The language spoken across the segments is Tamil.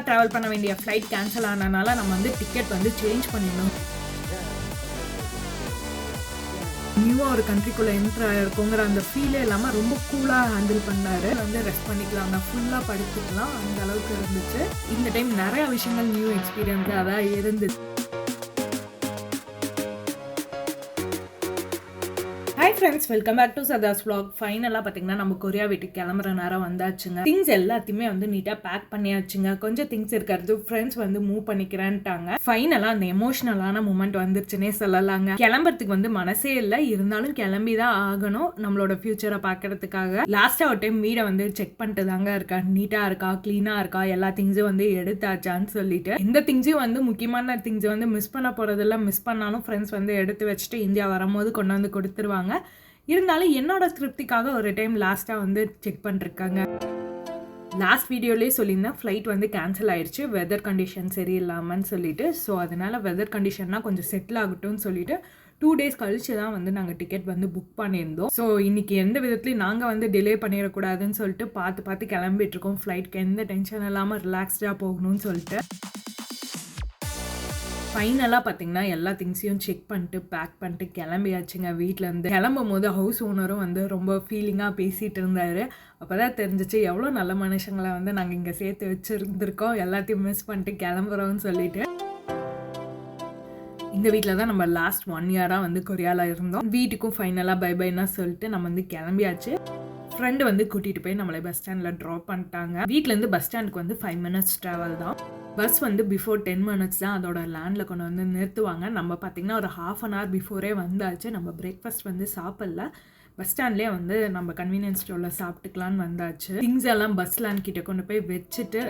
ட்ராவல் பண்ண வேண்டிய ஃப்ளைட் கேன்சல் ஆனனால நம்ம வந்து டிக்கெட் வந்து சேஞ்ச் பண்ணிடணும். நியூவாக ஒரு கண்ட்ரிக்குள்ளே என்ட்ரு ஆகிருக்கோங்கிற அந்த ஃபீலே இல்லாமல் ரொம்ப கூலாக ஹேண்டில் பண்ணாரு. வந்து ரெஸ்ட் பண்ணிக்கலாம். நான் ஃபுல்லாக படுத்துக்கலாம் அந்த அளவுக்கு இருந்துச்சு. இந்த டைம் நிறைய விஷயங்கள் நியூ எக்ஸ்பீரியன்ஸ் அதான் இருந்துச்சு. Friends welcome back to Sadha's vlog. ஃபைனலாக பார்த்தீங்கன்னா நம்ம கொரியா வீட்டுக்கு கிளம்புற நேரம் வந்தாச்சுங்க. திங்ஸ் எல்லாத்தையுமே வந்து நீட்டாக பேக் பண்ணியாச்சுங்க. கொஞ்சம் திங்ஸ் இருக்கிறது ஃப்ரெண்ட்ஸ் வந்து மூவ் பண்ணிக்கிறேன்ட்டாங்க. ஃபைனலாக அந்த எமோஷனலான மூமெண்ட் வந்துருச்சுன்னே சொல்லலாங்க. கிளம்புறதுக்கு வந்து மனசே இல்லை. இருந்தாலும் கிளம்பி தான் ஆகணும் நம்மளோட ஃபியூச்சரை பார்க்கறதுக்காக லாஸ்ட்டாக ஒரு டைம் வீடை வந்து செக் பண்ணிட்டு தாங்க இருக்கா. நீட்டாக இருக்கா க்ளீனாக இருக்கா எல்லா திங்ஸும் வந்து எடுத்தாச்சான்னு சொல்லிட்டு. இந்த திங்ஸையும் வந்து முக்கியமான திங்ஸ் வந்து மிஸ் பண்ண போகிறதெல்லாம் மிஸ் பண்ணாலும் ஃப்ரெண்ட்ஸ் வந்து எடுத்து வச்சுட்டு இந்தியா வரும்போது கொண்டு வந்து கொடுத்துருவாங்க. இருந்தாலும் என்னோட திருப்திக்காக ஒரு டைம் லாஸ்ட்டாக வந்து செக் பண்ணிருக்காங்க. லாஸ்ட் வீடியோலேயே சொல்லியிருந்தேன் ஃப்ளைட் வந்து கேன்சல் ஆயிடுச்சு வெதர் கண்டிஷன் சரியில்லாமன்னு சொல்லிட்டு. ஸோ அதனால் வெதர் கண்டிஷன்லாம் கொஞ்சம் செட்டில் ஆகட்டும்னு சொல்லிட்டு டூ டேஸ் கழிச்சு தான் வந்து நாங்கள் டிக்கெட் வந்து புக் பண்ணியிருந்தோம். ஸோ இன்றைக்கி எந்த விதத்துலையும் நாங்கள் வந்து டிலே பண்ணிடக்கூடாதுன்னு சொல்லிட்டு பார்த்து பார்த்து கிளம்பிட்டு இருக்கோம். ஃப்ளைட்க்கு எந்த டென்ஷன் இல்லாமல் ரிலாக்ஸ்டாக போகணும்னு சொல்லிட்டு. ஃபைனலாக பார்த்தீங்கன்னா எல்லா திங்ஸையும் செக் பண்ணிட்டு பேக் பண்ணிட்டு கிளம்பியாச்சுங்க வீட்டிலேருந்து கிளம்பும் போது ஹவுஸ் ஓனரும் வந்து ரொம்ப ஃபீலிங்காக பேசிகிட்டு இருந்தார். அப்போ தான் தெரிஞ்சிச்சு எவ்வளோ நல்ல மனுஷங்களை வந்து நாங்கள் இங்கே சேர்த்து வச்சுருந்துருக்கோம். எல்லாத்தையும் மிஸ் பண்ணிட்டு கிளம்புறோம்னு சொல்லிட்டு. இந்த வீட்டில் தான் நம்ம லாஸ்ட் ஒன் இயராக வந்து கொரியாவில் இருந்தோம். வீட்டுக்கும் ஃபைனலாக பை பைனா சொல்லிட்டு நம்ம வந்து கிளம்பியாச்சு. ஃப்ரெண்டு வந்து கூட்டிகிட்டு போய் நம்மளை பஸ் ஸ்டாண்டில் ட்ராப் பண்ணிட்டாங்க. வீட்டிலேருந்து பஸ் ஸ்டாண்டுக்கு வந்து ஃபைவ் மினிட்ஸ் ட்ராவல் தான். பஸ் வந்து பிஃபோர் டென் மினிட்ஸ் தான் அதோட லேண்டில் கொண்டு வந்து நிறுத்துவாங்க. நம்ம பார்த்திங்கன்னா ஒரு ஹாஃப் அன் ஹவர் பிஃபோரே வந்தாச்சு. நம்ம பிரேக்ஃபாஸ்ட் வந்து சாப்பிடல. பஸ் ஸ்டாண்ட்லேயே வந்து நம்ம கன்வீனியன்ஸ் ஸ்டோரில் சாப்பிட்டுக்கலான்னு வந்தாச்சு. திங்ஸ் எல்லாம் பஸ் ஸ்டாண்ட் கிட்ட கொண்டு போய் வச்சுட்டு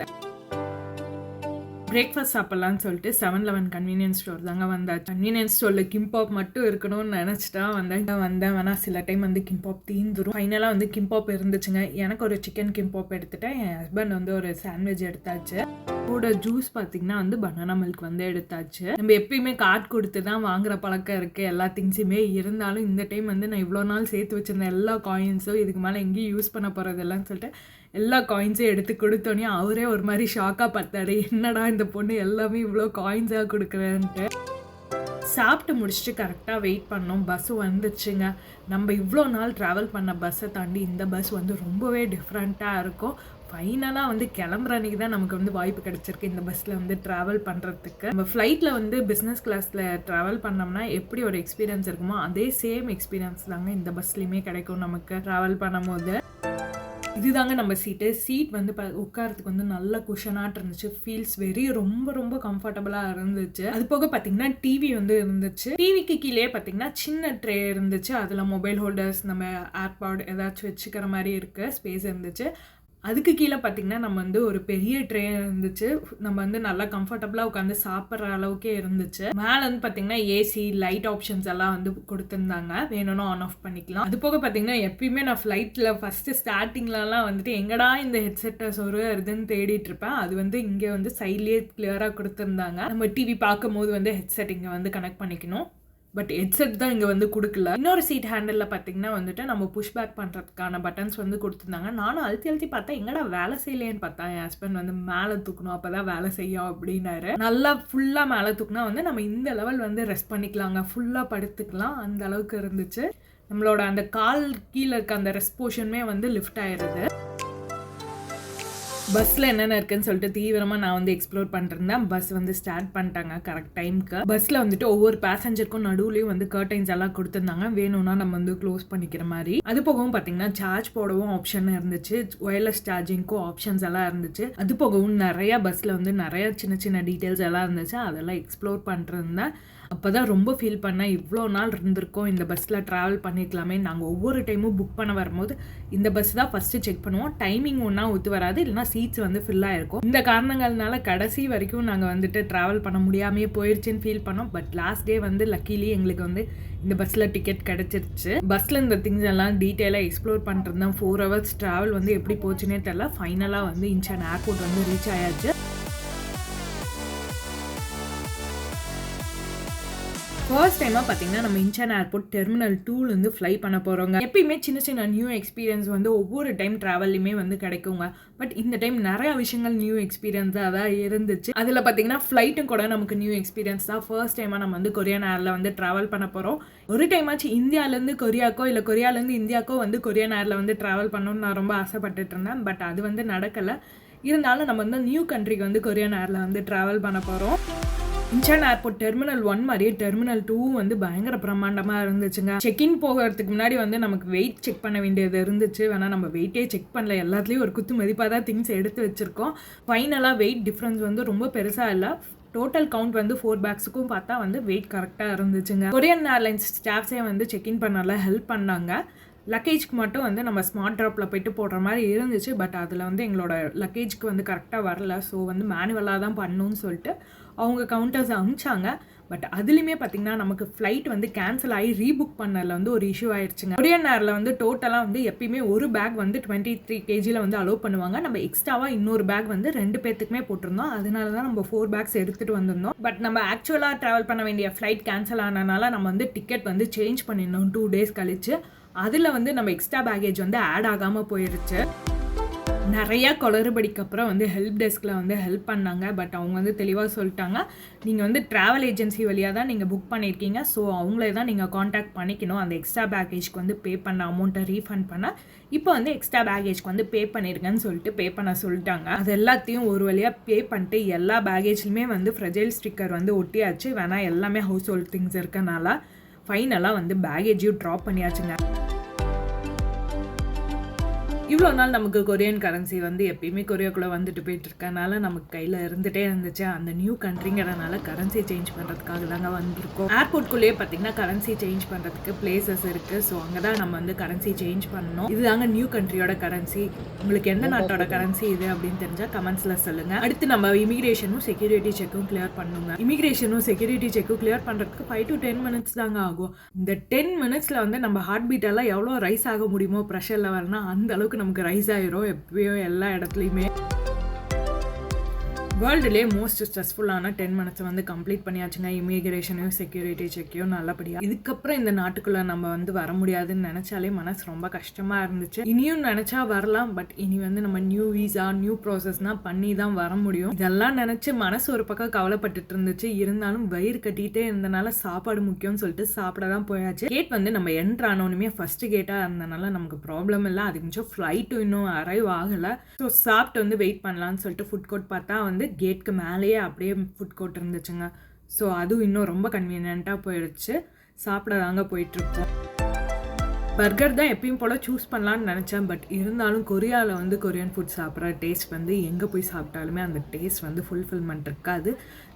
பிரேக்ஃபாஸ்ட் சாப்பிட்லான்னு சொல்லிட்டு செவன் லெவன் கன்வீனியன்ஸ் ஸ்டோர் தாங்க வந்தாச்சு கன்வீனியன்ஸ் ஸ்டோரில் கிம்பாப் மட்டும் இருக்கணும்னு நினச்சிட்டா வந்தேன். வந்தேன். வேணா சில டைம் வந்து கிம்பாப் தீந்துரும். ஃபைனலாக வந்து கிம்பாப் இருந்துச்சுங்க. எனக்கு ஒரு சிக்கன் கிம்பாப் எடுத்துட்டேன். என் ஹஸ்பண்ட் வந்து ஒரு சாண்ட்விச் எடுத்தாச்சு. கூட ஜூஸ் பார்த்தீங்கன்னா வந்து பனானா மில்க் வந்து எடுத்தாச்சு. நம்ம எப்பயுமே கார்டு கொடுத்து தான் வாங்குற பழக்கம் இருக்குது எல்லா திங்ஸுமே இருந்தாலும் இந்த டைம் வந்து நான் இவ்வளோ நாள் சேர்த்து வச்சிருந்த எல்லா காயின்ஸும் இதுக்கு மேலே எங்கேயும் யூஸ் பண்ண போகிறதில்லன்னு சொல்லிட்டு எல்லா காயின்ஸையும் எடுத்து கொடுத்தோன்னே அவரே ஒரு மாதிரி ஷாக்காக பார்த்தாரு. என்னடா இந்த பொண்ணு எல்லாமே இவ்வளோ காயின்ஸாக கொடுக்குறேன்ட்டு. சாப்பிட்டு முடிச்சுட்டு கரெக்டாக வெயிட் பண்ணோம். பஸ்ஸு வந்துச்சுங்க. நம்ம இவ்வளோ நாள் ட்ராவல் பண்ண பஸ்ஸை தாண்டி இந்த பஸ் வந்து ரொம்பவே டிஃப்ரெண்ட்டாக இருக்கும். ஃபைனலாக வந்து கிளம்புற அன்றைக்கி தான் நமக்கு வந்து வாய்ப்பு கிடச்சிருக்கு இந்த பஸ்ஸில் வந்து ட்ராவல் பண்ணுறதுக்கு நம்ம ஃப்ளைட்டில் வந்து பிஸ்னஸ் கிளாஸில் ட்ராவல் பண்ணோம்னா எப்படி ஒரு எக்ஸ்பீரியன்ஸ் இருக்குமோ அதே சேம் எக்ஸ்பீரியன்ஸ் தாங்க இந்த பஸ்லேயுமே கிடைக்கும் நமக்கு ட்ராவல் பண்ணும்போது. இதுதாங்க நம்ம சீட்டு சீட் வந்து ப உட்காரத்துக்கு வந்து நல்ல குஷனாட்டு இருந்துச்சு. ஃபீல்ஸ் வெரி ரொம்ப ரொம்ப கம்ஃபர்டபுளாக இருந்துச்சு. அது போக பார்த்தீங்கன்னா டிவி வந்து இருந்துச்சு. டிவிக்கு கீழே பார்த்தீங்கன்னா சின்ன ட்ரே இருந்துச்சு. அதில் மொபைல் ஹோல்டர்ஸ் நம்ம ஏர்பாட் ஏதாச்சும் வச்சுக்கிற மாதிரி இருக்க ஸ்பேஸ் இருந்துச்சு. அதுக்கு கீழே பார்த்தீங்கன்னா நம்ம வந்து ஒரு பெரிய ட்ரே இருந்துச்சு. நம்ம வந்து நல்லா கம்ஃபர்டபுளாக உட்காந்து சாப்பிட்ற அளவுக்கே இருந்துச்சு. மேலே வந்து பார்த்தீங்கன்னா ஏசி லைட் ஆப்ஷன்ஸ் எல்லாம் வந்து கொடுத்துருந்தாங்க. வேணும்னா ஆன் ஆஃப் பண்ணிக்கலாம். அது போக பார்த்தீங்கன்னா எப்பயுமே நான் ஃப்ளைட்டில் ஃபஸ்ட்டு ஸ்டார்டிங்லலாம் வந்துட்டு எங்கடா இந்த ஹெட்செட்டை சொரு இதுன்னு தேடிட்டு இருப்பேன். அது வந்து இங்கே வந்து சைட்லேயே கிளியராக கொடுத்துருந்தாங்க. நம்ம டிவி பார்க்கும்போது வந்து ஹெட்செட் இங்கே வந்து கனெக்ட் பண்ணிக்கணும். பட் ஹெட்செட் தான் இங்கே வந்து கொடுக்கல. இன்னொரு சீட் ஹேண்டிலில் பார்த்தீங்கன்னா வந்துட்டு நம்ம புஷ் பேக் பண்ணுறதுக்கான பட்டன்ஸ் வந்து கொடுத்துருந்தாங்க. நானும் அழுத்தி அழுத்தி பார்த்தா எங்கடா வேலை செய்யலேன்னு பார்த்தா என் ஹஸ்பண்ட் வந்து மேலே தூக்கணும். அப்போ தான் வேலை செய்யும் அப்படின்னாரு. நல்லா ஃபுல்லாக மேலே தூக்குனா வந்து நம்ம இந்த லெவல் வந்து ரெஸ்ட் பண்ணிக்கலாங்க. ஃபுல்லாக படுத்துக்கலாம். அந்த அளவுக்கு இருந்துச்சு. நம்மளோட அந்த கால் கீழே இருக்க அந்த ரெஸ்ட் போர்ஷனுமே வந்து லிஃப்ட் ஆயிடுது பஸ்ஸில் என்னென்ன இருக்குன்னு சொல்லிட்டு தீவிரமாக நான் வந்து எக்ஸ்ப்ளோர் பண்ணிருந்தேன் பஸ் வந்து ஸ்டார்ட் பண்ணிட்டாங்க கரெக்ட் டைமுக்கு பஸ்ஸில் வந்துட்டு ஒவ்வொரு பேசஞ்சருக்கும் நடுவுலையும் வந்து கர்டைன்ஸ் எல்லாம் கொடுத்துருந்தாங்க. வேணும்னா நம்ம வந்து க்ளோஸ் பண்ணிக்கிற மாதிரி. அது போகவும் பார்த்தீங்கன்னா சார்ஜ் போடவும் ஆப்ஷன் இருந்துச்சு. ஒயர்லெஸ் சார்ஜிங்க்கும் ஆப்ஷன்ஸ் எல்லாம் இருந்துச்சு. அது போகவும் நிறையா பஸ்ஸில் வந்து நிறையா சின்ன சின்ன டீட்டெயில்ஸ் எல்லாம் இருந்துச்சு. அதெல்லாம் எக்ஸ்ப்ளோர் பண்ணிருந்தேன் அப்போ தான் ரொம்ப ஃபீல் பண்ணேன் இவ்வளோ நாள் இருந்திருக்கோம் இந்த பஸ்ஸில் ட்ராவல் பண்ணியிருக்கலாமே நாங்கள் ஒவ்வொரு டைமும் புக் பண்ண வரும்போது இந்த பஸ் தான் ஃபஸ்ட்டு செக் பண்ணுவோம். டைமிங் ஒன்றா ஒத்து வராது இல்லைனா சீட்ஸ் வந்து ஃபில்லாக இருக்கும் இந்த காரணங்கள்னால கடைசி வரைக்கும் நாங்கள் வந்துட்டு ட்ராவல் பண்ண முடியாமையே போயிடுச்சுன்னு ஃபீல் பண்ணோம். பட் லாஸ்ட் டே வந்து லக்கிலி எங்களுக்கு வந்து இந்த பஸ்ஸில் டிக்கெட் கிடச்சிருச்சு. பஸ்ஸில் இந்த திங்ஸ் எல்லாம் டீட்டெயிலாக எக்ஸ்ப்ளோர் பண்ணிருந்தேன் ஃபோர் ஹவர்ஸ் ட்ராவல் வந்து எப்படி போச்சுன்னே தெரில ஃபைனலாக வந்து இன்ச்சான் ஏர்போர்ட் வந்து ரீச் ஆயாச்சு. ஃபர்ஸ்ட் டைமாக பார்த்தீங்கன்னா நம்ம இன்சான் ஏர்போர்ட் டெர்மினல் டூலேருந்து ஃப்ளை பண்ண போகிறோங்க எப்பயுமே சின்ன சின்ன நியூ எக்ஸ்பீரியன்ஸ் வந்து ஒவ்வொரு டைம் ட்ராவல்லையுமே வந்து கிடைக்குங்க. பட் இந்த டைம் நிறைய விஷயங்கள் நியூ எக்ஸ்பீரியன்ஸாக தான் இருந்துச்சு. அதில் பார்த்தீங்கன்னா ஃப்ளைட்டும் கூட நமக்கு நியூ எக்ஸ்பீரியன்ஸ் தான். ஃபர்ஸ்ட் டைமாக நம்ம வந்து கொரியன் ஏரில் வந்து ட்ராவல் பண்ண போகிறோம் ஒரு டைம் ஆச்சு இந்தியாவிலேருந்து கொரியாக்கோ இல்லை கொரியாலேருந்து இந்தியாக்கோ வந்து கொரியன் ஏரில் வந்து ட்ராவல் பண்ணணும்னு நான் ரொம்ப ஆசைப்பட்டுட்டு இருந்தேன். பட் அது வந்து நடக்கலை. இருந்தாலும் நம்ம வந்து நியூ கண்ட்ரிக்கு வந்து கொரியன் ஏரில் வந்து ட்ராவல் பண்ண போகிறோம் இன்சான் ஏர்போர்ட் டெர்மினல் ஒன் மாதிரியே டெர்மினல் டூ வந்து பயங்கர பிரம்மாண்டமாக இருந்துச்சுங்க. செக்இன் போகிறதுக்கு முன்னாடி வந்து நமக்கு வெயிட் செக் பண்ண வேண்டியது இருந்துச்சு. வேணால் நம்ம வெயிட்டே செக் பண்ணல. எல்லாத்துலேயும் ஒரு குத்து மதிப்பாக தான் திங்ஸ் எடுத்து வச்சுருக்கோம். ஃபைனலாக வெயிட் டிஃப்ரென்ஸ் வந்து ரொம்ப பெருசாக இல்லை. டோட்டல் கவுண்ட் வந்து ஃபோர் பேக்ஸுக்கும் பார்த்தா வந்து வெயிட் கரெக்டாக இருந்துச்சுங்க. கொரியன் ஏர்லைன்ஸ் ஸ்டாஃப்ஸே வந்து செக்இன் பண்ணல ஹெல்ப் பண்ணாங்க. லக்கேஜ்க்கு மட்டும் வந்து நம்ம ஸ்மார்ட் ட்ராப்பில் போயிட்டு போடுற மாதிரி இருந்துச்சு. பட் அதில் வந்து எங்களோட லக்கேஜ்க்கு வந்து கரெக்டாக வரல. ஸோ வந்து மேனுவலாக தான் பண்ணணும்னு சொல்லிட்டு அவங்க கவுண்டர்ஸ் அனுப்பிச்சாங்க பட் அதுலேயுமே பார்த்தீங்கன்னா நமக்கு ஃப்ளைட் வந்து கேன்சல் ஆகி ரீபுக் பண்ணதில் வந்து ஒரு இஷ்யூ ஆயிடுச்சுங்க ஒரே நேரில் வந்து டோட்டலாக வந்து எப்பயுமே ஒரு பேக் வந்து டுவெண்ட்டி த்ரீ கேஜியில் வந்து அலோவ் பண்ணுவாங்க. நம்ம எக்ஸ்ட்ராவாக இன்னொரு பேக் வந்து ரெண்டு பேர்த்துக்குமே போட்டிருந்தோம். அதனால தான் நம்ம ஃபோர் பேக்ஸ் எடுத்துகிட்டு வந்திருந்தோம். பட் நம்ம ஆக்சுவலாக ட்ராவல் பண்ண வேண்டிய ஃப்ளைட் கேன்சல் ஆனதுனால நம்ம வந்து டிக்கெட் வந்து சேஞ்ச் பண்ணியிருந்தோம். டூ டேஸ் கழிச்சு. அதில் வந்து நம்ம எக்ஸ்ட்ரா பேகேஜ் வந்து ஆட் ஆகாமல் போயிடுச்சு நிறையா குளறுபடிக்கு அப்புறம் வந்து ஹெல்ப் டெஸ்கில் வந்து ஹெல்ப் பண்ணாங்க. பட் அவங்க வந்து தெளிவாக சொல்லிட்டாங்க. நீங்கள் வந்து ட்ராவல் ஏஜென்சி வழியாக தான் நீங்கள் புக் பண்ணியிருக்கீங்க ஸோ அவங்களே தான் நீங்கள் காண்டாக்ட் பண்ணிக்கணும். அந்த எக்ஸ்ட்ரா பேக்கேஜ்க்கு வந்து பே பண்ண அமௌண்ட்டை ரீஃபண்ட் பண்ண. இப்போ வந்து எக்ஸ்ட்ரா பேகேஜ்க்கு வந்து பே பண்ணிருங்கன்னு சொல்லிட்டு பே பண்ண சொல்லிட்டாங்க. அது எல்லாத்தையும் ஒரு வழியாக பே பண்ணிட்டு எல்லா பேகேஜ்லையுமே வந்து ஃப்ரெஜைல் ஸ்டிக்கர் வந்து ஒட்டியாச்சு. வேணால் எல்லாமே ஹவுஸ் ஹோல்ட் திங்ஸ் இருக்கனால. ஃபைனலாக வந்து பேகேஜையும் ட்ராப் பண்ணியாச்சுங்க. இவ்வளோ நாள் நமக்கு கொரியன் கரன்சி வந்து எப்பயுமே கொரியாக்குள்ளே வந்துட்டு போயிட்டு இருக்கனால நமக்கு கையில் இருந்துகிட்டே இருந்துச்சு. அந்த நியூ கண்ட்ரிங்கிறனால கரன்சி சேஞ்ச் பண்ணுறதுக்காக தாங்க வந்திருக்கோம். ஏர்போர்ட்குள்ளேயே பார்த்தீங்கன்னா கரன்சி சேஞ்ச் பண்ணுறதுக்கு பிளேசஸ் இருக்குது ஸோ அங்கே தான் நம்ம வந்து கரன்சி சேஞ்ச் பண்ணணும். இதுதாங்க நியூ கண்ட்ரியோட கரன்சி உங்களுக்கு எந்த நாட்டோட கரன்சி இது அப்படின்னு தெரிஞ்சால் கமெண்ட்ஸில் சொல்லுங்கள் அடுத்து நம்ம இமிகிரேஷனும் செக்யூரிட்டி செக்கும் கிளியர் பண்ணுங்க. இமிகிரேஷனும் செக்யூரிட்டி செக்கும் கிளியர் பண்ணுறதுக்கு ஃபைவ் டு டென் மினிட்ஸ் தாங்க ஆகும். இந்த டென் மினிட்ஸில் வந்து நம்ம ஹார்ட் பீட் எல்லாம் எவ்வளோ ரைஸ் ஆக முடியுமோ ப்ரெஷரில் வரனா அந்த அளவுக்கு நமக்கு ரைஸ் ஆயிரும் எப்பயோ எல்லா இடத்துலையுமே. வேர்ல்டுலேயே மோஸ்ட் ஸ்ட்ரெஸ்ஃபுல்லான டென் மினிட்ஸை வந்து கம்ப்ளீட் பண்ணியாச்சுங்க. இமிகிரேஷனையும் செக்யூரிட்டி செக்கையும் நல்லபடியாக இதுக்கப்புறம் இந்த நாட்டுக்குள்ளே நம்ம வந்து வர முடியாதுன்னு நினச்சாலே மனசு ரொம்ப கஷ்டமாக இருந்துச்சு. இனியும் நினச்சா வரலாம் பட் இனி வந்து நம்ம நியூ வீசா நியூ ப்ராசஸ்னால் பண்ணி தான் வர முடியும். இதெல்லாம் நினச்சி மனசு ஒரு பக்கம் கவலைப்பட்டுட்டு இருந்துச்சு. இருந்தாலும் வயிறு கட்டிகிட்டே இருந்தனால சாப்பாடு முக்கியம்னு சொல்லிட்டு சாப்பிட தான் போயாச்சு. கேட் வந்து நம்ம என்ட்ரு ஆனோனுமே ஃபர்ஸ்ட் கேட்டாக இருந்தனால நமக்கு ப்ராப்ளம் இல்லை. அதுக்கு மிச்சம் ஃப்ளைட்டும் இன்னும் அரைவ் ஆகலை. ஸோ சாப்பிட்டு வந்து வெயிட் பண்ணலான்னு சொல்லிட்டு ஃபுட் கோர்ட் பார்த்தா வந்து கேட்க்கு மேலேயே அப்படியே ஃபுட் கோர்ட் இருந்துச்சுங்க. ஸோ அதுவும் இன்னும் ரொம்ப கன்வீனியண்ட்டாக போயிடுச்சு. சாப்பிட தாங்க போயிட்டுருக்கோம். பர்கர் தான் எப்பயும் போல் சூஸ் பண்ணலான்னு நினச்சேன். பட் இருந்தாலும் கொரியாவில் வந்து கொரியன் ஃபுட் சாப்பிட்ற டேஸ்ட் வந்து எங்கே போய் சாப்பிட்டாலுமே அந்த டேஸ்ட் வந்து ஃபுல்ஃபில்மெண்ட் இருக்காது.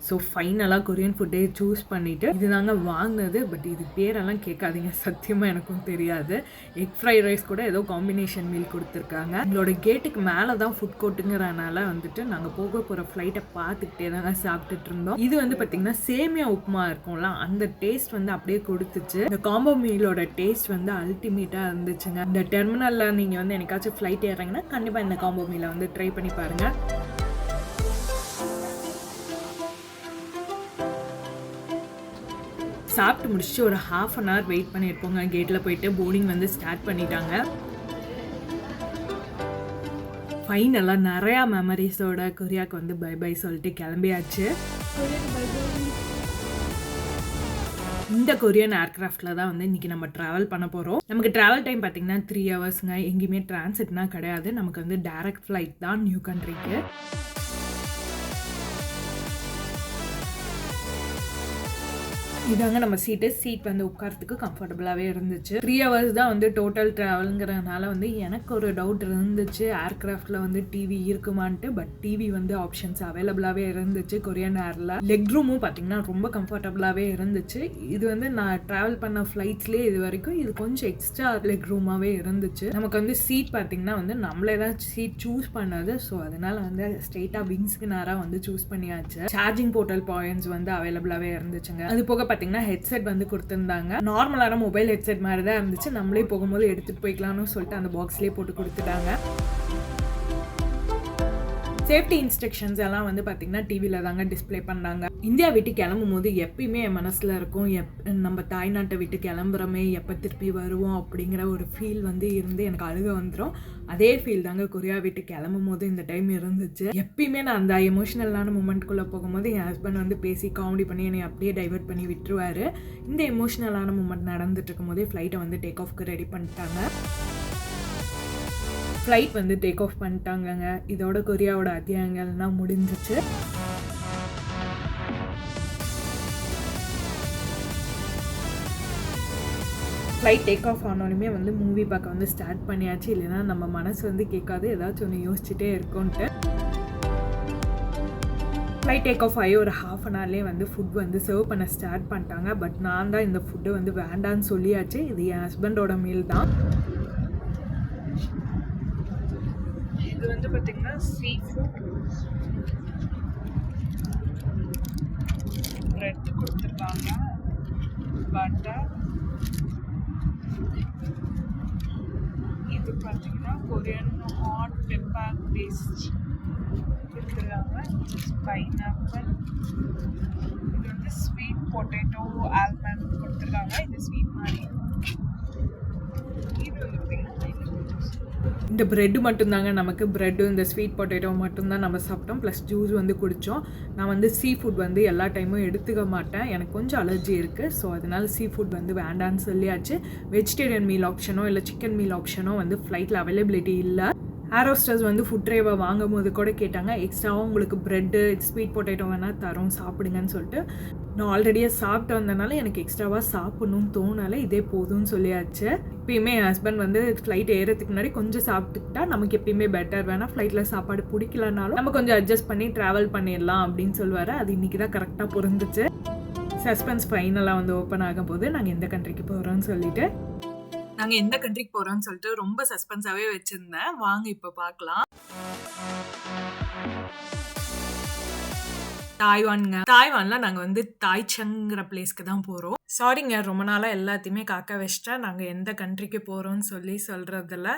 ஸோ ஃபைனலாக கொரியன் ஃபுட்டே சூஸ் பண்ணிவிட்டு இதுதாங்க வாங்கினது பட் இது பேரெல்லாம் கேட்காதீங்க. சத்தியமாக எனக்கும் தெரியாது. எக் ஃப்ரைட் ரைஸ் கூட ஏதோ காம்பினேஷன் மீல் கொடுத்துருக்காங்க. எங்களோட கேட்டுக்கு மேலே தான் ஃபுட் கோர்ட்டுங்கிறனால வந்துட்டு நாங்கள் போக போகிற ஃப்ளைட்டை பார்த்துக்கிட்டே தாங்க சாப்பிட்டுட்டு இருந்தோம். இது வந்து பார்த்திங்கன்னா சேமியா உப்புமா இருக்கும்ல அந்த டேஸ்ட் வந்து அப்படியே கொடுத்துச்சு. இந்த காம்போ மீலோட டேஸ்ட் வந்து அல்டிமேட்டாக இருந்துச்சுங்க. இந்த டெர்மினலில் நீங்கள் வந்து என்னைக்காச்சும் ஃப்ளைட் ஏறுறீங்கன்னா கண்டிப்பாக இந்த காம்போ மீலை வந்து ட்ரை பண்ணி பாருங்கள் சாப்பிட்டு முடிச்சுட்டு ஒரு ஹாஃப் அன் ஹவர் வெயிட் பண்ணியிருப்போங்க கேட்டில் போயிட்டு போர்டிங் வந்து ஸ்டார்ட் பண்ணிட்டாங்க. ஃபைனலாக நிறையா மெமரிஸோட கொரியாவுக்கு வந்து பை பை சொல்லிட்டு கிளம்பியாச்சு. இந்த கொரியன் ஏர்க்ராஃப்டில் தான் வந்து இன்றைக்கி நம்ம ட்ராவல் பண்ண போகிறோம் நமக்கு ட்ராவல் டைம் பார்த்திங்கன்னா த்ரீ ஹவர்ஸுங்க எங்கேயுமே டிரான்சிட்னா கிடையாது. நமக்கு வந்து டேரக்ட் ஃப்ளைட் தான் நியூ கண்ட்ரிக்கு இதாங்க நம்ம சீட்டு சீட் வந்து உட்காரத்துக்கு கம்ஃபர்டபுளாகவே இருந்துச்சு. த்ரீ ஹவர்ஸ் தான் வந்து டோட்டல் ட்ராவலுங்கிறதுனால வந்து எனக்கு ஒரு டவுட் இருந்துச்சு. ஏர்க்ராஃப்டில் வந்து டிவி இருக்குமான்ட்டு பட் டிவி வந்து ஆப்ஷன்ஸ் அவைலபிளாகவே இருந்துச்சு கொரியன் ஏரில் லெக் ரூமும் பார்த்தீங்கன்னா ரொம்ப கம்ஃபர்டபுளாகவே இருந்துச்சு. இது வந்து நான் ட்ராவல் பண்ண ஃப்ளைட்ஸ்லேயே இது வரைக்கும் இது கொஞ்சம் எக்ஸ்ட்ரா லெக் ரூமாகவே இருந்துச்சு. நமக்கு வந்து சீட் பார்த்தீங்கன்னா வந்து நம்மளே தான் சீட் சூஸ் பண்ணது. ஸோ அதனால வந்து ஸ்ட்ரெயிட்டாக விங்ஸ்க்கு நேராக வந்து சூஸ் பண்ணியாச்சு. சார்ஜிங் போர்ட்டல் பாயிண்ட்ஸ் வந்து அவைலபிளாகவே இருந்துச்சுங்க. அது போக பார்த்தீங்கன்னா ஹெட்செட் வந்து கொடுத்துருந்தாங்க. நார்மலான மொபைல் ஹெட்செட் மாதிரி தான் இருந்துச்சு. நம்மளே போகும்போது எடுத்துகிட்டு போய்க்கலாம்னு சொல்லிட்டு அந்த பாக்ஸ்லேயே போட்டு கொடுத்துட்டாங்க. சேஃப்டி இன்ஸ்ட்ரக்ஷன்ஸ் எல்லாம் வந்து பார்த்திங்கன்னா டிவியில் தாங்க டிஸ்பிளே பண்ணாங்க. இந்தியா விட்டு கிளம்பும் போது எப்பயுமே என் மனசில் இருக்கும் எப் நம்ம தாய்நாட்டை விட்டு கிளம்புறோமே எப்போ திருப்பி வருவோம் அப்படிங்கிற ஒரு ஃபீல் வந்து இருந்து எனக்கு அழுக வந்துடும் அதே ஃபீல் தாங்க கொரியா விட்டு கிளம்பும் போது இந்த டைம் இருந்துச்சு. எப்பயுமே நான் அந்த எமோஷனலான மூமெண்ட்குள்ளே போகும்போது என் ஹஸ்பண்ட் வந்து பேசி காமெடி பண்ணி என்னை அப்படியே டைவர்ட் பண்ணி விட்டுருவாரு. இந்த எமோஷனலான மூமெண்ட் நடந்துட்டு இருக்கும்போதே ஃப்ளைட்டை வந்து டேக் ஆஃப்க்கு ரெடி பண்ணிட்டாங்க. ஃப்ளைட் வந்து டேக் ஆஃப் பண்ணிட்டாங்கங்க. இதோட கொரியாவோட அத்தியாயங்கள்லாம் முடிஞ்சிச்சு. ஃப்ளைட் டேக் ஆஃப் ஆனோடனே வந்து மூவி பார்க்க வந்து ஸ்டார்ட் பண்ணியாச்சு. இல்லைன்னா நம்ம மனசு வந்து கேட்காது. ஏதாச்சும் ஒன்று யோசிச்சுட்டே இருக்கோன்ட்டு. ஃப்ளைட் டேக் ஆஃப் ஆகி ஒரு ஹாஃப் அன் ஹவர்லேயே வந்து ஃபுட் வந்து சர்வ் பண்ண ஸ்டார்ட் பண்ணிட்டாங்க. பட் நான் தான் இந்த ஃபுட்டு வந்து வேண்டான்னு சொல்லியாச்சு. இது என் ஹஸ்பண்டோட மீல் தான். இது வந்து பார்த்தீங்கன்னா சீ ஃபுட் ப்ரெட் கொடுத்துருக்காங்க. பட்டர் இது பார்த்தீங்கன்னா கொரியன் ஹாட் பெப்பர் பேஸ்ட் கொடுத்துருக்காங்க பைனாப்பிள் இது வந்து ஸ்வீட் பொட்டேட்டோ ஆல்மண்ட் கொடுத்துருக்காங்க. இது ஸ்வீட் மாதிரி இது வந்து பார்த்தீங்கன்னா இந்த ப்ரெட்டு மட்டும்தாங்க நமக்கு. ப்ரெட்டு இந்த ஸ்வீட் பொட்டேட்டோ மட்டும்தான் நம்ம சாப்பிட்டோம். ப்ளஸ் ஜூஸ் வந்து குடித்தோம் நான் வந்து சீ ஃபுட் வந்து எல்லா டைமும் எடுத்துக்க மாட்டேன். எனக்கு கொஞ்சம் அலர்ஜி இருக்குது ஸோ அதனால் சீ ஃபுட் வந்து வேண்டான்னு சொல்லியாச்சு. வெஜிடேரியன் மீல் ஆப்ஷனோ இல்லை சிக்கன் மீல் ஆப்ஷனோ வந்து ஃப்ளைட்டில் அவைலபிலிட்டி இல்லை. ஆரோஸ்டர்ஸ் வந்து ஃபுட் ட்ரைவை வாங்கும் போது கூட கேட்டாங்க எக்ஸ்ட்ராவாக உங்களுக்கு ப்ரெட்டு ஸ்வீட் பொட்டேட்டோ வேணால் தரோம் சாப்பிடுங்கன்னு சொல்லிட்டு. நான் ஆல்ரெடியே சாப்பிட்டு வந்தனால எனக்கு எக்ஸ்ட்ராவாக சாப்பிட்ணும்னு தோணலை இதே போதும்னு சொல்லியாச்சு. எப்பயுமே என் ஹஸ்பண்ட் வந்து ஃப்ளைட் ஏறதுக்கு முன்னாடி கொஞ்சம் சாப்பிட்டுக்கிட்டா நமக்கு எப்பயுமே பெட்டர் வேணால் ஃப்ளைட்டில் சாப்பாடு பிடிக்கலனாலும் நம்ம கொஞ்சம் அட்ஜஸ்ட் பண்ணி ட்ராவல் பண்ணிடலாம் அப்படின்னு சொல்லுவார். அது இன்றைக்கி தான் கரெக்டாக புரிஞ்சிச்சு. சஸ்பென்ஸ் ஃபைனலாக வந்து ஓப்பன் ஆகும் போது நாங்கள் எந்த கண்ட்ரிக்கு போகிறோம்னு சொல்லிட்டு நாங்கள் எந்த கண்ட்ரிக்கு போறோம்னு சொல்லிட்டு ரொம்ப சஸ்பென்ஸாகவே வச்சுருந்தேன். வாங்க இப்போ பார்க்கலாம் தாய்வான்ங்க. தாய்வான்ல நாங்கள் வந்து தாய்ச்சங்கிற பிளேஸ்க்கு தான் போகிறோம் சாரிங்க ரொம்ப நாளாக எல்லாத்தையுமே காக்க வச்சிட்டேன். நாங்கள் எந்த கண்ட்ரிக்கு போகிறோம்னு சொல்லி சொல்கிறதில்ல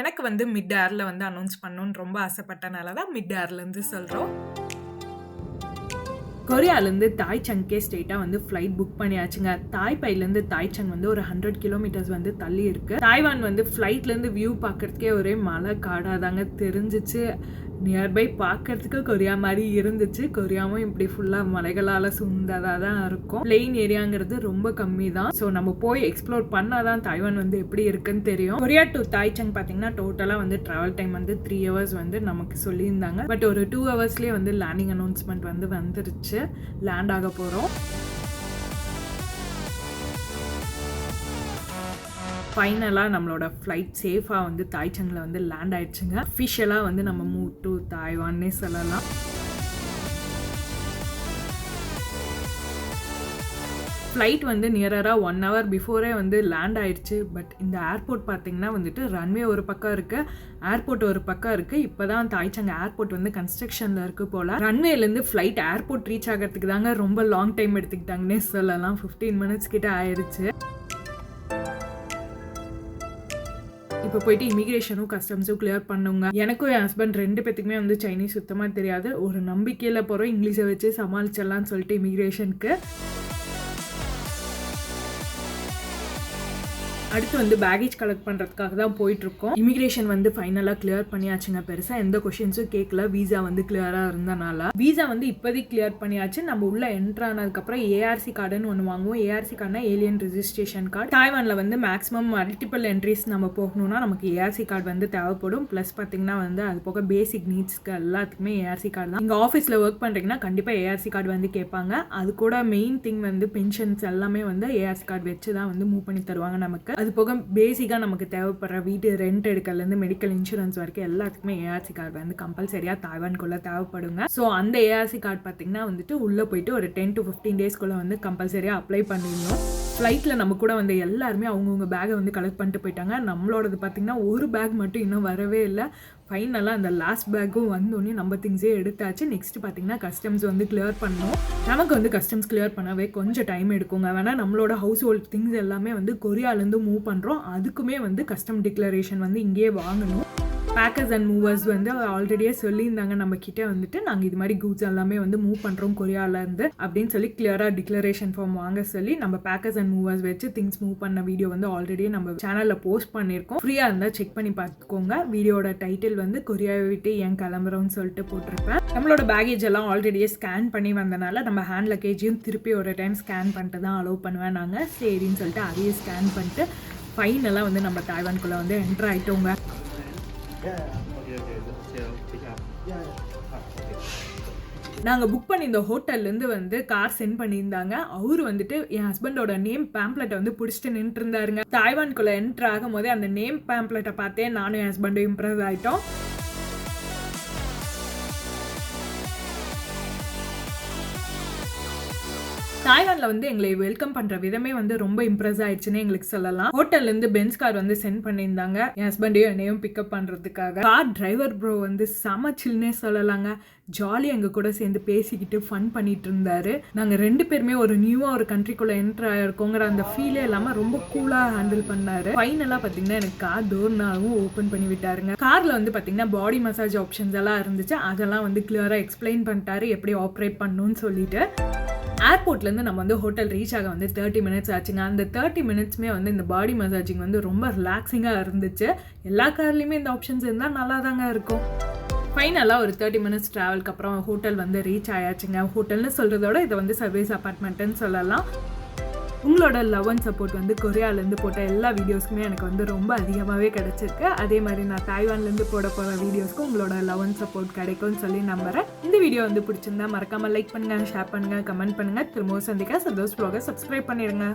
எனக்கு வந்து மிட் ஏரில் வந்து அனௌன்ஸ் பண்ணணுன்னு ரொம்ப ஆசைப்பட்டனால தான் மிட் ஏர்லேருந்து சொல்கிறோம் கொரியாலேருந்து தாய் சங்கே ஸ்டேட்டாக வந்து ஃப்ளைட் புக் பண்ணியாச்சுங்க. தாய்பைலேருந்து சங் வந்து ஒரு ஹண்ட்ரட் கிலோமீட்டர்ஸ் வந்து தள்ளி இருக்கு. தாய்வான் வந்து ஃப்ளைட்லேருந்து வியூ பார்க்குறதுக்கே ஒரே மலை காடாக தாங்க தெரிஞ்சிச்சு. நியர்பை பார்க்கறதுக்கு கொரியா மாதிரி இருந்துச்சு. கொரியாவும் இப்படி ஃபுல்லாக மலைகளால் சுந்ததாக தான் இருக்கும். பிளெயின் ஏரியாங்கிறது ரொம்ப கம்மி தான். ஸோ நம்ம போய் எக்ஸ்ப்ளோர் பண்ணாதான் தைவான் வந்து எப்படி இருக்குன்னு தெரியும். கொரியா டு தாய்ச்சங் பார்த்தீங்கன்னா டோட்டலாக வந்து ட்ராவல் டைம் வந்து த்ரீ ஹவர்ஸ் வந்து நமக்கு சொல்லியிருந்தாங்க. பட் ஒரு டூ ஹவர்ஸ்லேயே வந்து லேண்டிங் அனௌன்ஸ்மெண்ட் வந்து வந்துருச்சு. லேண்ட் ஆக போகிறோம் ஃபைனலாக நம்மளோட ஃப்ளைட் சேஃபாக வந்து தாய்ச்சங்கில் வந்து லேண்ட் ஆயிடுச்சுங்க. அஃபிஷியலாக வந்து நம்ம மூவ் டு தாய்வான்னே சொல்லலாம். ஃப்ளைட் வந்து நியரராக ஒன் ஹவர் பிஃபோரே வந்து லேண்ட் ஆயிடுச்சு. பட் இந்த ஏர்போர்ட் பார்த்தீங்கன்னா வந்துட்டு ரன்வே ஒரு பக்கம் இருக்குது ஏர்போர்ட் ஒரு பக்கம் இருக்குது இப்போ தான் தாய்ச்சங்க ஏர்போர்ட் வந்து கன்ஸ்ட்ரக்ஷனில் இருக்குது போல். ரன்வேலேருந்து ஃப்ளைட் ஏர்போர்ட் ரீச் ஆகிறதுக்கு தாங்க ரொம்ப லாங் டைம் எடுத்துக்கிட்டாங்கன்னே சொல்லலாம். ஃபிஃப்டீன் மினிட்ஸ் கிட்ட ஆயிடுச்சு இப்போ போயிட்டு இமிகிரேஷனும் கஸ்டம்ஸும் கிளியர் பண்ணுங்க. எனக்கும் என் ஹஸ்பண்ட் ரெண்டு பேத்துக்குமே வந்து சைனீஸ் சுத்தமாக தெரியாது. ஒரு நம்பிக்கையில் போகிறோம் இங்கிலீஷை வச்சு சமாளிச்சிடலாம்னு சொல்லிட்டு இமிகிரேஷனுக்கு அடுத்து வந்து பேகேஜ் கலெக்ட் பண்ணுறதுக்காக தான் போயிட்டுருக்கோம். இமிக்ரேஷன் வந்து ஃபைனலாக கிளியர் பண்ணியாச்சுங்க பெருசாக எந்த கொஷின்ஸும் கேட்கல வீசா வந்து கிளியராக இருந்தனால. வீசா வந்து இப்போதைக்கு கிளியர் பண்ணியாச்சு. நம்ம உள்ள என்ட்ரு ஆனதுக்கப்புறம் ஏஆர்சி கார்டுன்னு ஒன்று வாங்குவோம். ஏஆர்சி கார்டுனா ஏலியன் ரிஜிஸ்ட்ரேஷன் கார்டு தாய்வானில் வந்து மேக்ஸிமம் மல்டிபிள் என்ட்ரிஸ் நம்ம போகணும்னா நமக்கு ஏஆர்சி கார்டு வந்து தேவைப்படும். ப்ளஸ் பார்த்தீங்கன்னா வந்து அது போக பேசிக் நீட்ஸ்க்கு எல்லாத்துக்குமே ஏஆர்சி கார்டு தான். இங்கே ஆஃபீஸில் ஒர்க் பண்ணுறீங்கன்னா கண்டிப்பாக ஏஆர்சி கார்டு வந்து கேட்பாங்க. அது கூட மெயின் திங் வந்து பென்ஷன்ஸ் எல்லாமே வந்து ஏஆர்சி கார்டு வச்சு தான் வந்து மூவ் பண்ணி தருவாங்க நமக்கு. அது போக பேசிக்காக நமக்கு தேவைப்படுற வீட்டு ரெண்ட் எடுக்கலேருந்து மெடிக்கல் இன்சூரன்ஸ் வரைக்கும் எல்லாத்துக்குமே ஏஆர்சி கார்டு வந்து கம்பல்சரியாக தாய்வான்குள்ளே தேவைப்படுங்க. ஸோ அந்த ஏஆர்சி கார்டு பார்த்தீங்கன்னா வந்துட்டு உள்ளே போயிட்டு ஒரு டென் டு ஃபிஃப்டீன் டேஸ்க்குள்ளே வந்து கம்பல்சரியாக அப்ளை பண்ணிடணும். ஃப்ளைட்டில் நம்ம கூட வந்து எல்லாருமே அவங்கவுங்க பேக்கை வந்து கலெக்ட் பண்ணிட்டு போயிட்டாங்க. நம்மளோடது பார்த்திங்கன்னா ஒரு பேக் மட்டும் இன்னும் வரவே இல்லை. ஃபைனலாக அந்த லாஸ்ட் பேக்கும் வந்தோடனே நம்ம திங்ஸே எடுத்தாச்சு. நெக்ஸ்ட் பார்த்தீங்கன்னா கஸ்டம்ஸ் வந்து கிளியர் பண்ணோம் நமக்கு வந்து கஸ்டம்ஸ் கிளியர் பண்ணவே கொஞ்சம் டைம் எடுக்குங்க. வேணால் நம்மளோட ஹவுஸ் ஹோல்ட் திங்ஸ் எல்லாமே வந்து கொரியாலேருந்து மூவ் பண்ணுறோம் அதுக்குமே வந்து கஸ்டம் டிக்ளரேஷன் வந்து இங்கேயே வாங்கணும். பேக்கர்ஸ் அண்ட் மூவர்ஸ் வந்து ஆல்ரெடியே சொல்லியிருந்தாங்க. நம்ம கிட்ட வந்துட்டு நாங்கள் இது மாதிரி கூட்ஸ் எல்லாமே வந்து மூவ் பண்ணுறோம் கொரியாவிலேருந்து அப்படின்னு சொல்லி கிளியராக டிக்ளரேஷன் ஃபார்ம் வாங்க சொல்லி நம்ம பேக்கர்ஸ் அண்ட் மூவர்ஸ் வச்சு திங்ஸ் மூவ் பண்ண வீடியோ வந்து ஆல்ரெடி நம்ம சேனலில் போஸ்ட் பண்ணியிருக்கோம். ஃப்ரீயாக இருந்தால் செக் பண்ணி பார்த்துக்கோங்க. வீடியோட டைட்டில் வந்து கொரியாவை விட்டு ஏன் கிளம்புறோம்னு சொல்லிட்டு போட்டிருப்பேன். நம்மளோட பேகேஜ் எல்லாம் ஆல்ரெடியே ஸ்கேன் பண்ணி வந்தனால நம்ம ஹேண்ட் லக்கேஜையும் திருப்பி ஒரு டைம் ஸ்கேன் பண்ணிட்டு தான் அலோவ் பண்ணுவேன் நாங்கள் சரின்னு சொல்லிட்டு அதையும் ஸ்கேன் பண்ணிட்டு ஃபைனலாக வந்து நம்ம தாய்வான்குள்ளே வந்து என்ட்ரு ஆகிட்டோங்க Up. நாங்கள் புக் பண்ணியிருந்த ஹோட்டல்லேருந்து வந்து கார் சென்ட் பண்ணியிருந்தாங்க. அவர் வந்துட்டு என் ஹஸ்பண்டோட நேம் பேம்ப்ளெட்டை வந்து பிடிச்சிட்டு நின்றுட்டு இருந்தாருங்க தாய்வான்குள்ளே என்ட்ரு ஆகும் போதே அந்த நேம் பேம்ப்ளெட்டை பார்த்தே நானும் என் ஹஸ்பண்டும் இம்ப்ரெஸ் ஆகிட்டோம் தாய்லாந்தில் வந்து எங்களை வெல்கம் பண்ணுற விதமே வந்து ரொம்ப இம்ப்ரெஸ் ஆயிடுச்சுன்னு எங்களுக்கு சொல்லலாம். ஹோட்டல்லேருந்து பென்ஸ் கார் வந்து சென்ட் பண்ணியிருந்தாங்க. என் ஹஸ்பண்டையும் என்னையும் பிக்கப் பண்ணுறதுக்காக கார் டிரைவர் ப்ரோ வந்து செம சில்னே சொல்லலாங்க. ஜாலி எங்க கூட சேர்ந்து பேசிக்கிட்டு ஃபன் பண்ணிட்டு இருந்தாரு நாங்க ரெண்டு பேருமே ஒரு நியூவா ஒரு கண்ட்ரிக்குள்ள என்டர் ஆயிருக்கோங்கிற அந்த ஃபீலே இல்லாம ரொம்ப கூலா ஹேண்டில் பண்ணாரு. ஃபைனலா பாத்தீங்கன்னா எனக்கு கார் டோர்னாவும் ஓப்பன் பண்ணி விட்டாருங்க. கார்ல வந்து பாத்தீங்கன்னா பாடி மசாஜ் ஆப்ஷன்ஸ் எல்லாம் இருந்துச்சு. அதெல்லாம் வந்து கிளியரா எக்ஸ்பிளைன் பண்ணிட்டாரு. எப்படி ஆப்ரேட் பண்ணணும்னு சொல்லிட்டு. ஏர்போர்ட்லேருந்து நம்ம வந்து ஹோட்டல் ரீச் ஆக வந்து தேர்ட்டி மினிட்ஸ் ஆச்சுங்க. அந்த தேர்ட்டி மினிட்ஸுமே வந்து இந்த பாடி மசாஜிங் வந்து ரொம்ப ரிலாக்ஸிங்காக இருந்துச்சு. எல்லா கார்லேயுமே இந்த ஆப்ஷன்ஸ் இருந்தால் நல்லா தாங்க இருக்கும் ஃபைனலாக ஒரு தேர்ட்டி மினிட்ஸ் ட்ராவலுக்கு அப்புறம் ஹோட்டல் வந்து ரீச் ஆயாச்சுங்க. ஹோட்டல்னு சொல்கிறதோட இதை வந்து சர்வீஸ் அப்பார்ட்மெண்ட்டுன்னு சொல்லலாம். உங்களோட லவ் அண்ட் சப்போர்ட் வந்து கொரியாலேருந்து போட்ட எல்லா வீடியோஸ்க்குமே எனக்கு வந்து ரொம்ப அதிகமாகவே கிடச்சிருக்கு. அதே மாதிரி நான் தாய்வான்லேருந்து போட போகிற வீடியோஸ்க்கு உங்களோட லவ் அண்ட் சப்போர்ட் கிடைக்கும்னு சொல்லி நம்புகிறேன் இந்த வீடியோ வந்து பிடிச்சிருந்தா மறக்காமல் லைக் பண்ணுங்கள் ஷேர் பண்ணுங்கள் கமெண்ட் பண்ணுங்கள் திரும்பவும் சந்திக்க சந்தோஷ் ப்ளாகை சப்ஸ்கிரைப் பண்ணிடுங்க.